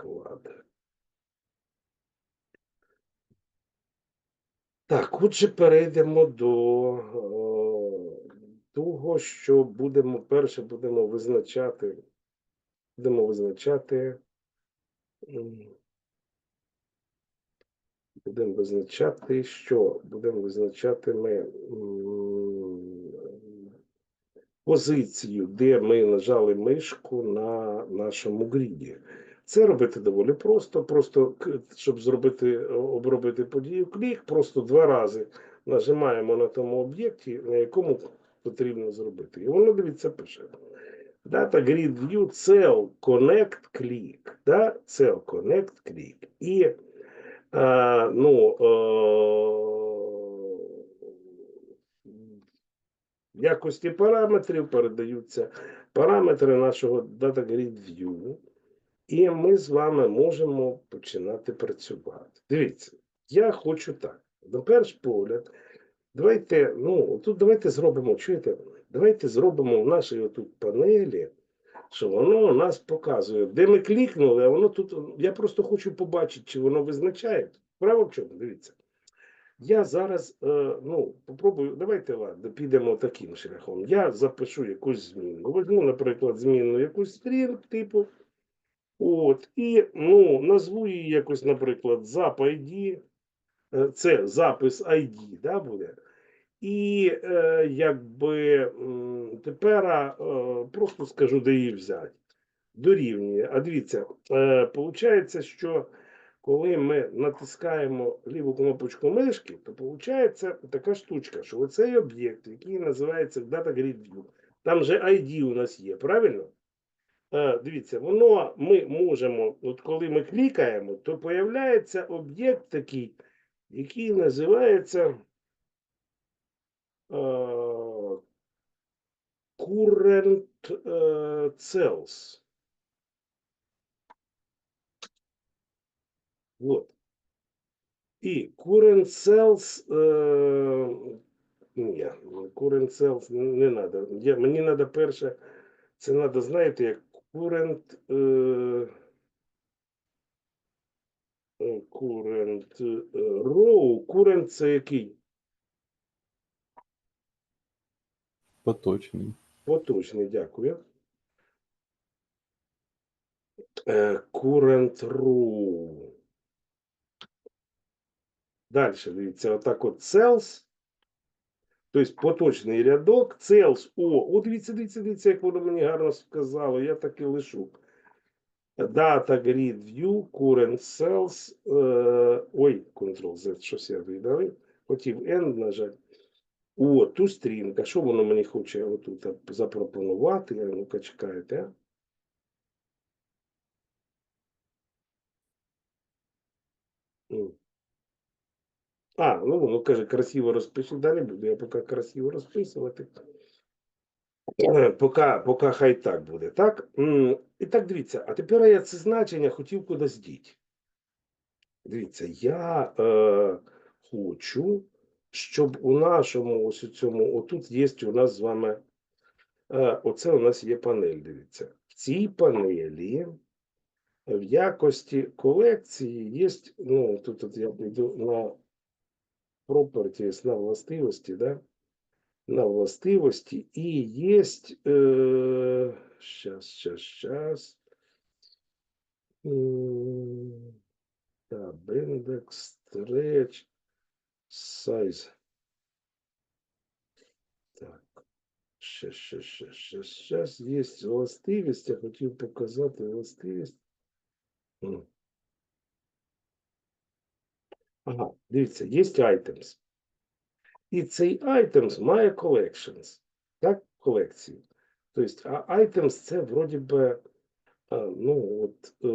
склад. Так, отже, перейдемо до е, того, що будемо перше будемо визначати. Будемо визначати. Будемо визначати, що будемо визначати ми позицію, де ми нажали мишку на нашому гріді. Це робити доволі просто. Просто щоб зробити обробити подію клік, просто два рази нажимаємо на тому об'єкті, на якому потрібно зробити. І воно дивіться пише. Data Grid View Cell Connect Click. Да? Cell Connect Click. І е, ну, е, в якості параметрів передаються параметри нашого Data Grid View. І ми з вами можемо починати працювати. Дивіться, я хочу так. На перший погляд, давайте, ну, тут давайте зробимо, чуєте, давайте зробимо в нашій отут панелі, що воно нас показує, де ми клікнули, а воно тут. Я просто хочу побачити, чи воно визначає. Право в чому? Дивіться. Я зараз, е, ну, попробую, давайте ладно, підемо таким шляхом. Я запишу якусь зміну. Возьму, наприклад, зміну якусь string типу. От, і ну, назву її якось, наприклад, zap ID. Е, Це запис ID, да, буде. І е, якби тепер е, просто скажу, де її взяти. Дорівнює. А дивіться, е, получається, що коли ми натискаємо ліву кнопочку мишки, то виходить така штучка, що оцей об'єкт, який називається Data Grid View, там же ID у нас є, правильно? Е, Дивіться, воно ми можемо, от коли ми клікаємо, то появляється об'єкт такий, який називається е, Current е, Cells. Вот. І Current Cells, ні, Current Cells не треба. Мені треба перше, це треба, знаєте, як Current, е, е, Current е, Row, Current це який? Поточний. Поточний, дякую. Current row. Далі, дивіться, отак от cells. Тобто поточний рядок, целс о, о, дивіться, дивіться, дивіться, як воно мені гарно сказало, я так і лишу. Data grid view, current cells, е, ой, Ctrl-Z, щось я видали. Хотів N нажати. О, ту стрімка. Що воно мені хоче отут запропонувати? Ну-ка, чекайте. а. М. А, ну воно каже, красиво розпишу. Далі буду я поки красиво розписувати. Е, Поки, поки хай так буде, так? І так, дивіться, а тепер я це значення хотів кудись діти. Дивіться, я е, хочу, щоб у нашому ось у цьому, отут є у нас з вами, е, оце у нас є панель, дивіться. В цій панелі в якості колекції є, ну, тут от я йду на properties, на властивості, да? на властивості, і є, е, щас, щас, щас, М, Tab index, stretch, size. Так. Щас, щас, щас, щас. Є властивість. Я хотів показати властивість. Ага, дивіться, є items. І цей items має collections. Так, колекції. Тобто, а items це вроді би, ну, от, е,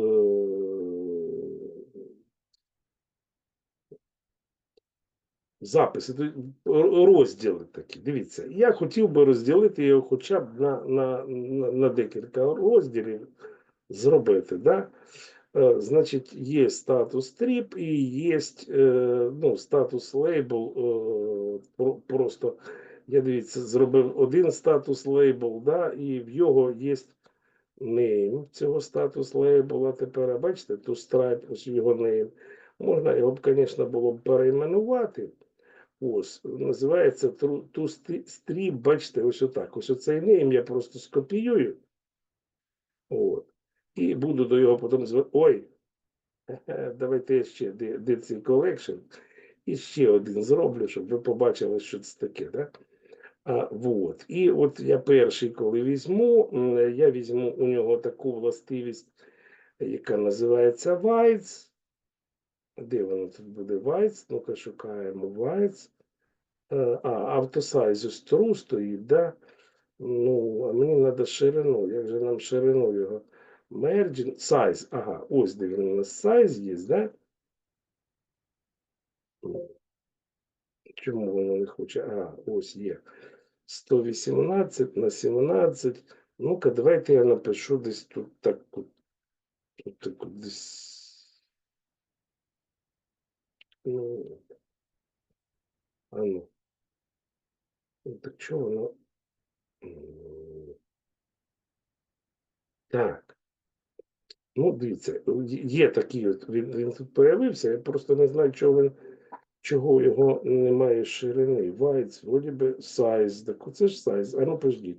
записи, розділи такі. Дивіться, я хотів би розділити його хоча б на, на, на, на декілька розділів зробити. Да? Е, Значить, є статус trip і є ну, статус лейбл. е, Просто я дивіться, зробив один статус лейбл, да, і в його є name цього статус лейбла тепер, бачите, to stripe, ось його name. Можна його б, звісно, було б перейменувати. Ось, називається to strip, бачите, ось отак. Ось оцей name я просто скопіюю. От. І буду до його потім звати. Ой, давайте ще цей collection. І ще один зроблю, щоб ви побачили, що це таке. Да? А, вот. І от я перший, коли візьму, я візьму у нього таку властивість, яка називається Whites. Де воно тут буде Whites? Ну-ка шукаємо Whites. Е, А, автосайз ось стоїть, да? Ну, а мені треба ширину. Як же нам ширину його? Margin, size. Ага, ось де він у нас size є, да? Чому воно не хоче? А, ось є. 118 на 17. Ну-ка, давайте я напишу десь тут так. Тут так десь. Ну. А ну. Ну, Так чого воно? Так. Ну, дивіться, є- от, він, він тут появився, я просто не знаю, чого він, чого його немає ширини. Вайц, вроді би, size, так оце ж size, а ну пождіть.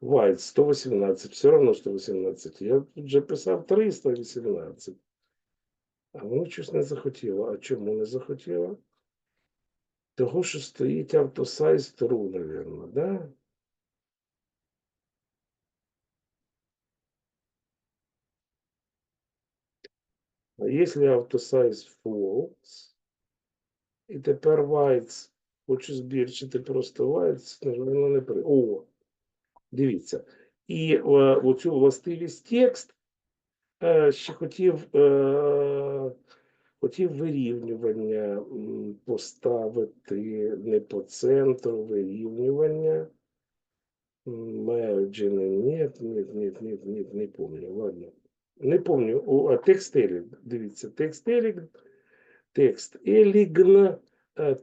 Вайц 118, все одно 118. Я тут вже писав 318. А воно щось не захотіло. А чому не захотіло? Того, що стоїть автосайз true, наверное, да? Якщо автосайз false, і тепер whites, хочу збільшити просто whites, воно не при. О, дивіться. І е, оцю властивість текст е, ще хотів, е, хотів вирівнювання поставити не по центру вирівнювання. Мерджини, нет, нет, нет, нет, нет, не помню, ладно. Не О, а дивіться, текст еліг, текст елігн, е,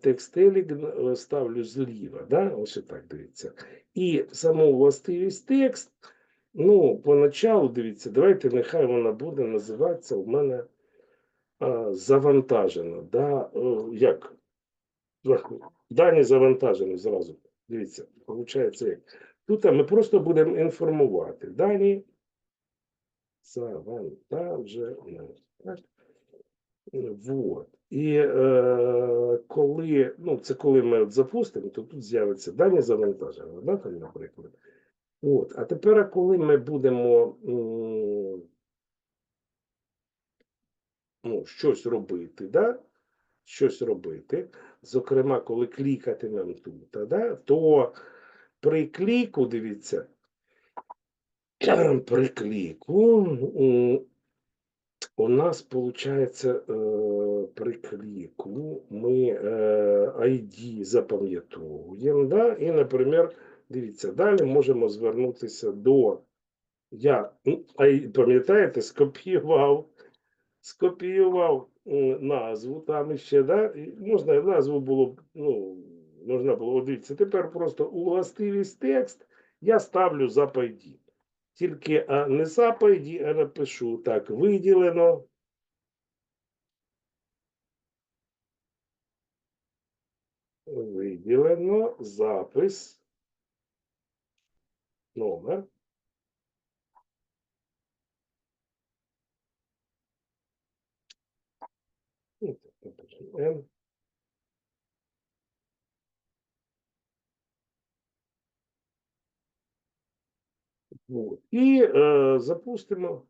е, ставлю зліва, да? ось отак, дивіться. І саму властивість текст, ну, поначалу, дивіться, давайте нехай вона буде називатися у мене а, завантажена, да? Е, як? Дані завантажені зразу. Дивіться, виходить як. Тут ми просто будемо інформувати. Дані завантажені. Так? Вот. І е, коли, ну, це коли ми от запустимо, то тут з'явиться дані завантажені, да, там, наприклад. От. А тепер, коли ми будемо ну, щось робити, да? щось робити, зокрема, коли клікатимемо тут, да? то при кліку, дивіться, при кліку у нас виходить при кліку ми е, ID запам'ятовуємо, да? і, наприклад, дивіться, далі можемо звернутися до я, ну, пам'ятаєте, скопіював, скопіював назву там іще, да? можна назву було, ну, можна було, от дивіться, тепер просто у властивість текст я ставлю запайді. Тільки а, не запайді, а напишу так, виділено. Виділено запис. Номер. Ну, так, напишу N. Вот. І е, запустимо.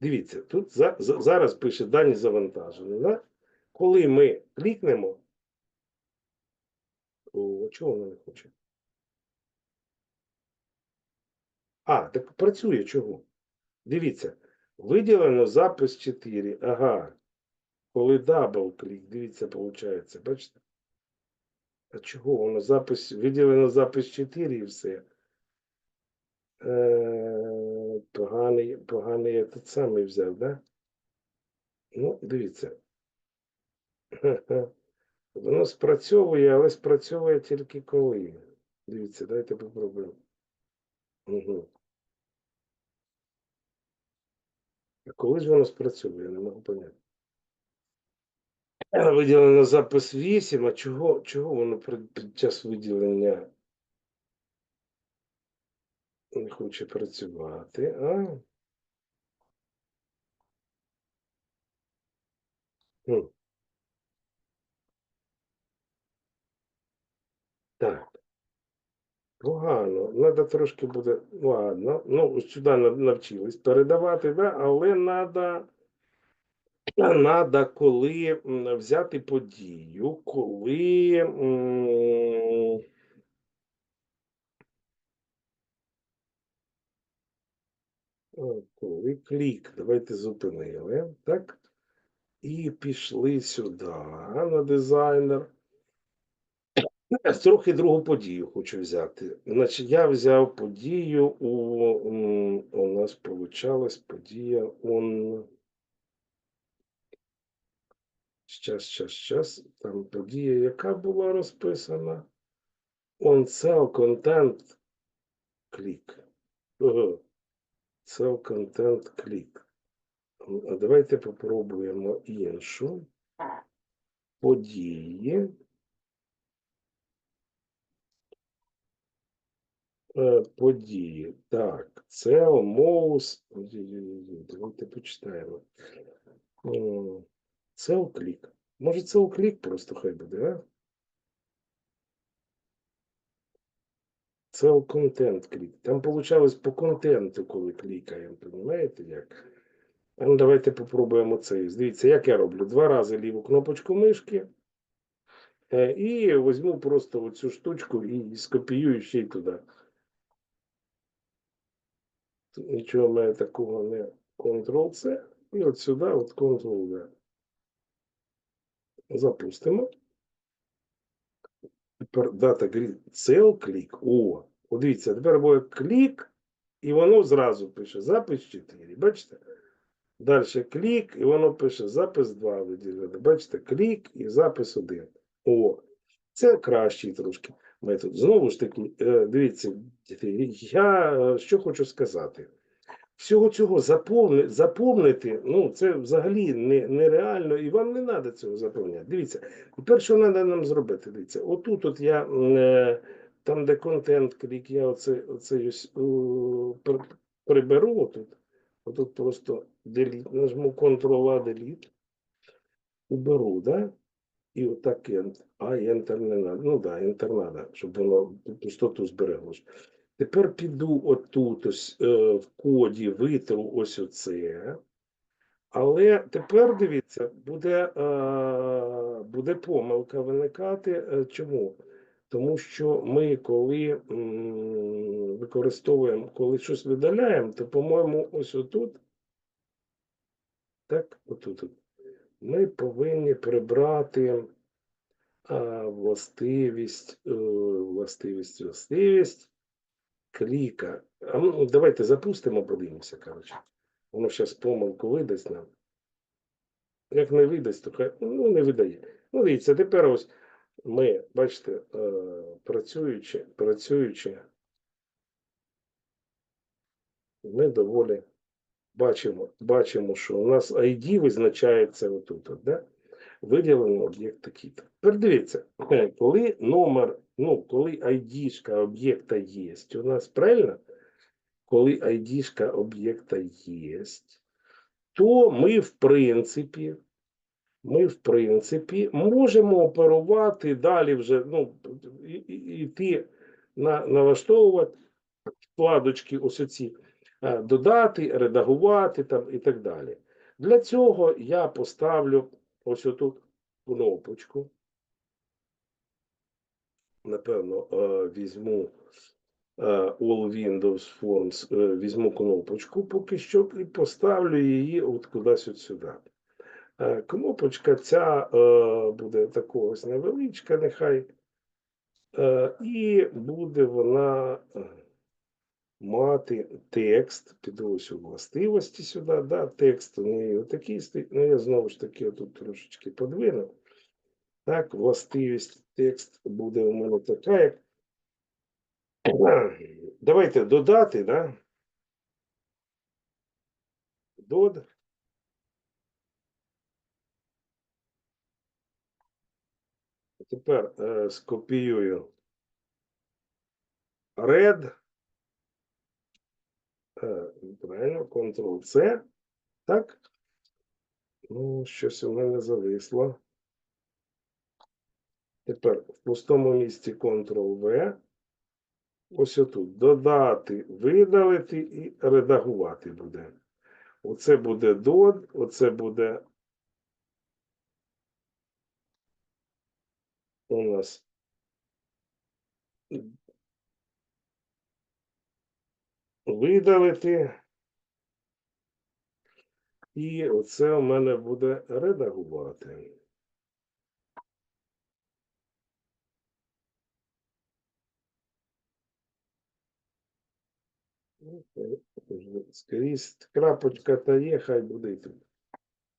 Дивіться, тут за, за, зараз пише дані завантажені. Да? Коли ми клікнемо, о, чого воно не хоче? А, так працює чого? Дивіться, виділено запис 4. Ага. Коли дабл клік, дивіться, виходить, бачите? А чого воно запис, виділено запис 4 і все. Е, поганий, поганий я тут самий взяв, да? Ну, дивіться. Воно спрацьовує, але спрацьовує тільки коли. Дивіться, дайте попробуємо. Угу. А коли ж воно спрацьовує, я не можу поняти. Виділено запис 8, а чого, чого воно під, час виділення не хоче працювати, а? Хм. Так. Погано. Надо трошки буде. Ладно. Ну, сюди навчились передавати, да? але надо, надо коли взяти подію, коли. Коли клік, давайте зупинили, так? І пішли сюди на дизайнер. Трохи другу подію хочу взяти. Значить, я взяв подію у, у нас получалась подія он. Щас, щас, щас. Там подія, яка була розписана? On sell content click. Ага. Sell content. А давайте попробуємо іншу. Події. Е, події. Так, це Моус. Давайте почитаємо. Це оклік. Може, це оклік просто хай буде, а? Це контент клік. Там получалось по контенту, коли клікаємо, розумієте як? Ну давайте попробуємо це. Дивіться, як я роблю. Два рази ліву кнопочку мишки. е, І візьму просто оцю штучку і скопіюю ще й туди. Тут Нічого в мене такого не Ctrl-C. І от сюди, от Ctrl-V. Запустимо. Тепер дата grid cell клік. О, от дивіться, тепер буде клік, і воно зразу пише запис 4. Бачите? Далі клік, і воно пише запис 2 виділено. Бачите, клік і запис 1. О, це кращий трошки метод. Знову ж таки, е, дивіться, я е, що хочу сказати. Всього цього заповни, заповнити, ну це взагалі не, нереально, і вам не треба цього заповняти. Дивіться, що треба нам зробити? Дивіться, отут от я е, там, де контент клік, я оце, оце ось, приберу отут. Отут просто delete, нажму Ctrl-A, Delete, уберу, да? І отак Enter. А, Enter не надо. Ну да, Enter надо, щоб воно пустоту зберегло. Тепер піду отут ось е, в коді, витру ось оце. Але тепер дивіться, буде, е, буде помилка виникати. Е, Чому? Тому що ми, коли використовуємо, коли щось видаляємо, то, по-моєму, ось отут, так, отут, ми повинні прибрати а, властивість, е, властивість, властивість кліка. А ну, давайте запустимо, подивимося, коротше. Воно зараз помилку видасть нам. Як не видасть, то хай ну, не видає. Ну, дивіться, тепер ось ми, бачите, е, працюючи, працюючи, ми доволі бачимо, бачимо, що у нас ID визначається отут, от, да? Виділено об'єкт такий. Тепер дивіться, е, коли номер, ну, коли ID-шка об'єкта є, у нас правильно? Коли ID-шка об'єкта є, то ми, в принципі, ми, в принципі, можемо оперувати далі вже, ну, і- на, налаштовувати вкладочки ось оці, е, додати, редагувати там і так далі. Для цього я поставлю ось отут кнопочку. Напевно, е, візьму е, All Windows Forms, е, візьму кнопочку поки що і поставлю її от кудись от сюди. Кнопочка ця буде такого невеличка, нехай. І буде вона мати текст, піду ось у властивості сюди, да, текст у неї отакий стоїть. Ну, я знову ж таки отут трошечки подвину. Так, властивість текст буде у мене така, як. Давайте додати, да? Дод. Тепер е, скопіюю red. Правильно, Ctrl-C. Так. Ну, щось у мене зависло. Тепер в пустому місці Ctrl-V. Ось отут. Додати, видалити і редагувати буде. Оце буде дод, оце буде у нас видалити. І оце у мене буде редагувати. Скрізь крапочка та є, хай буде тут.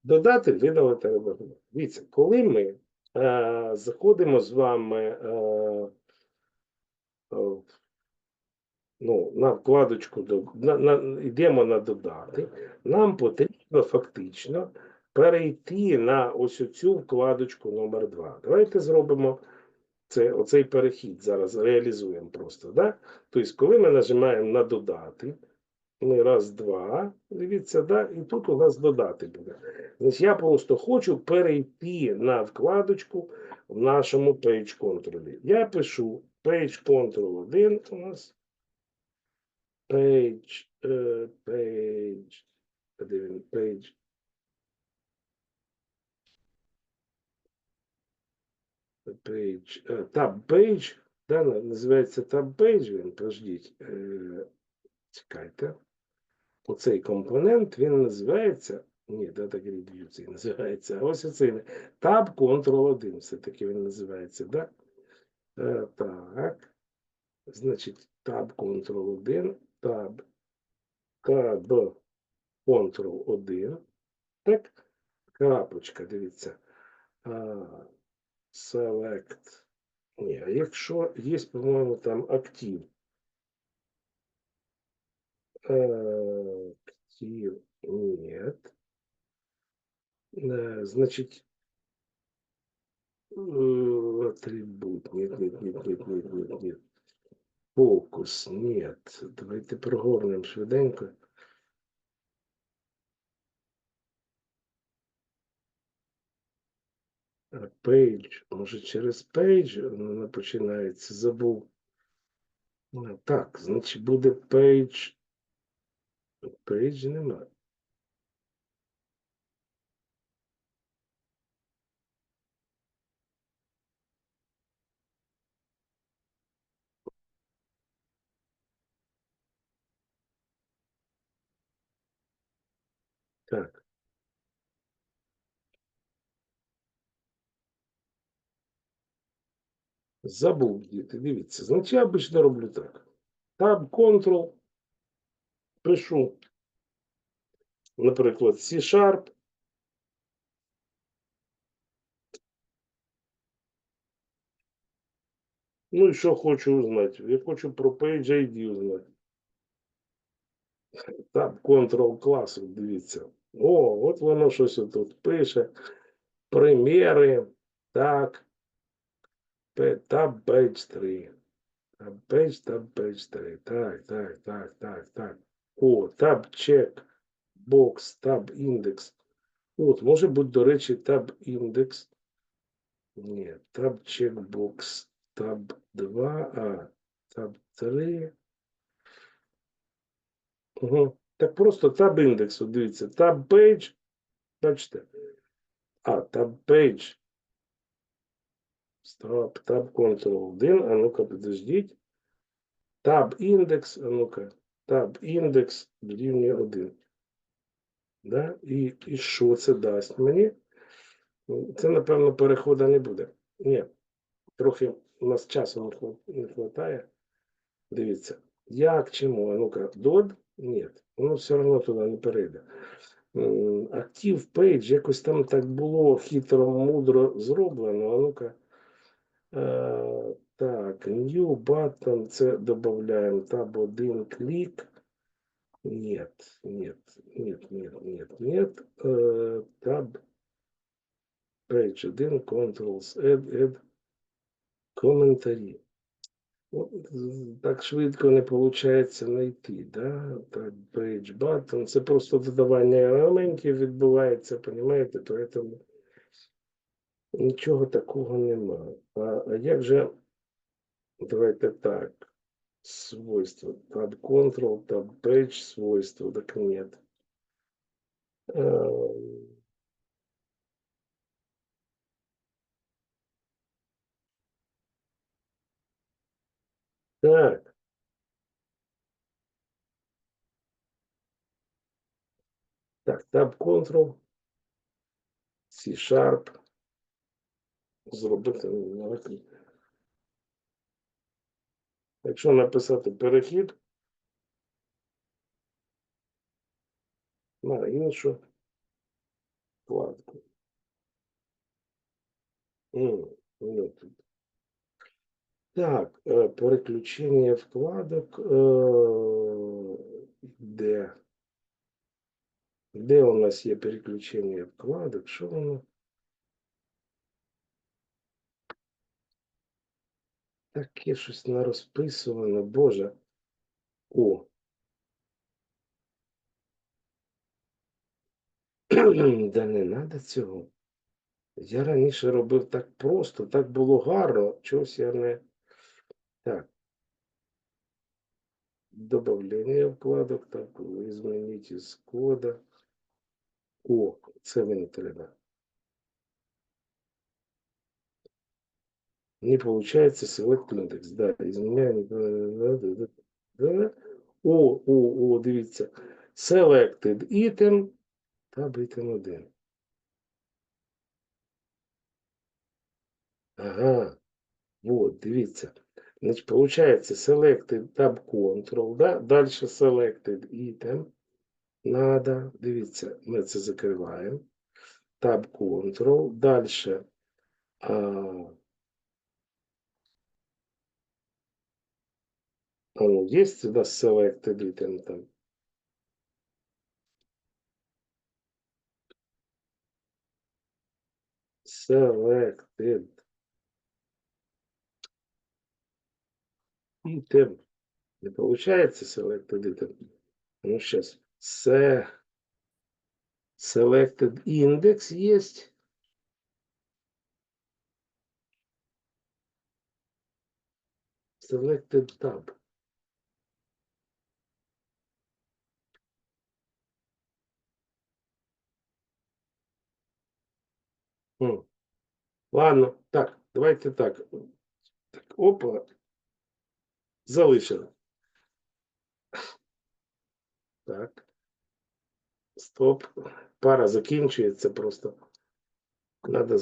Додати, видалити, редагувати. Дивіться, коли ми е, заходимо з вами е, е, ну, на вкладочку, до- на, на, йдемо на додати, нам потрібно фактично перейти на ось цю вкладочку номер 2. Давайте зробимо це, оцей перехід зараз реалізуємо просто. Да? Тобто, коли ми нажимаємо на додати, ми раз, два, дивіться, да? і тут у нас додати буде. Значить, я просто хочу перейти на вкладочку в нашому Page Control. Я пишу Page Control 1 у нас. Page, е, page, де page. Page, tab page, да, називається tab page, він, подождіть, е, чекайте. Оцей компонент, він називається, ні, Data Grid View цей називається, а ось оцей Tab Control 1, все-таки він називається, да? Е, так, значить, Tab Control 1, Tab, Tab Ctrl 1. Так, крапочка, дивіться. Select. Ні, а якщо є, по-моєму, там актив. Е, Актив нет. Значить, атрибут. Нет, нет, нет, нет, нет, нет, нет. Фокус, Ні. Давайте прогорнемо швиденько. Пейдж. Може, через пейдж вона починається. Забув. Так, значить, буде пейдж. Пейдж нема. Так. Забув діти. Дивіться. Значить, я обично роблю так. Tab Ctrl. Пишу. Наприклад, C-Sharp. Ну і що хочу узнати? Я хочу про Page ID узнати. Tab Ctrl класу, дивіться. О, от воно щось тут пише. Приміри. Так. Page 3. Tab Page, Tab Page 3. Так, так, так, так, так. О. Box, Tab Index. От, може бути, до речі, Index. Ні, Tab Checkbox. Tab 2, а, Tab 3. Угу. Так просто Tab індекс, от дивіться, Tab Page, бачите? А, Tab Page. Стоп, Tab Ctrl 1, а ну-ка, подождіть. Tab індекс, а ну-ка, Tab індекс дорівнює 1. Да? І, і що це дасть мені? Ну, Це, напевно, переходу не буде. Ні, трохи у нас часу не не вистачає. Дивіться, як чому? А ну-ка, дод? Ні, воно все одно туди не перейде. Active Page, якось там так було хитро, мудро зроблено. А ну-ка. Е, так, New Button, це додаємо Tab 1 клік. Нет, нет, нет, нет, нет, нет. Е, Tab Page 1, Controls, Add, Add, коментарі. Так швидко не виходить знайти, да? Так, page button. Це просто додавання елементів відбувається, понімаєте? Тому нічого такого нема. А, а як же, давайте так, свойства, tab control, tab page, свойства, так нет. Так. Так, tab control, C-Sharp. Зробити на Якщо написати перехід на іншу вкладку. М, ну, тут. Так, е, переключення вкладок. е, Де? Де у нас є переключення вкладок? Що воно? Таке щось не розписувано, Боже. О. Да не треба цього. Я раніше робив так просто, так було гарно. Чогось я не. Так. Добавлення вкладок, так, змініть із кода. О, це мені треба. Не получается select index. Да, изменяем. Да, да. О, о, о, дивіться. Selected item. Tab item 1. Ага. Вот, дивіться. Значить, получается selected tab control, да? Дальше selected item. Надо, дивіться, ми це закриваємо. Tab control. Дальше. А, ну, есть нас selected item там? Selected item. Не получается selected item. Ну, сейчас. Se selected index есть. Selected tab. М. Ладно, так, давайте так. Так, опа. Залишили. Так. Стоп. Пара закінчується просто. Надо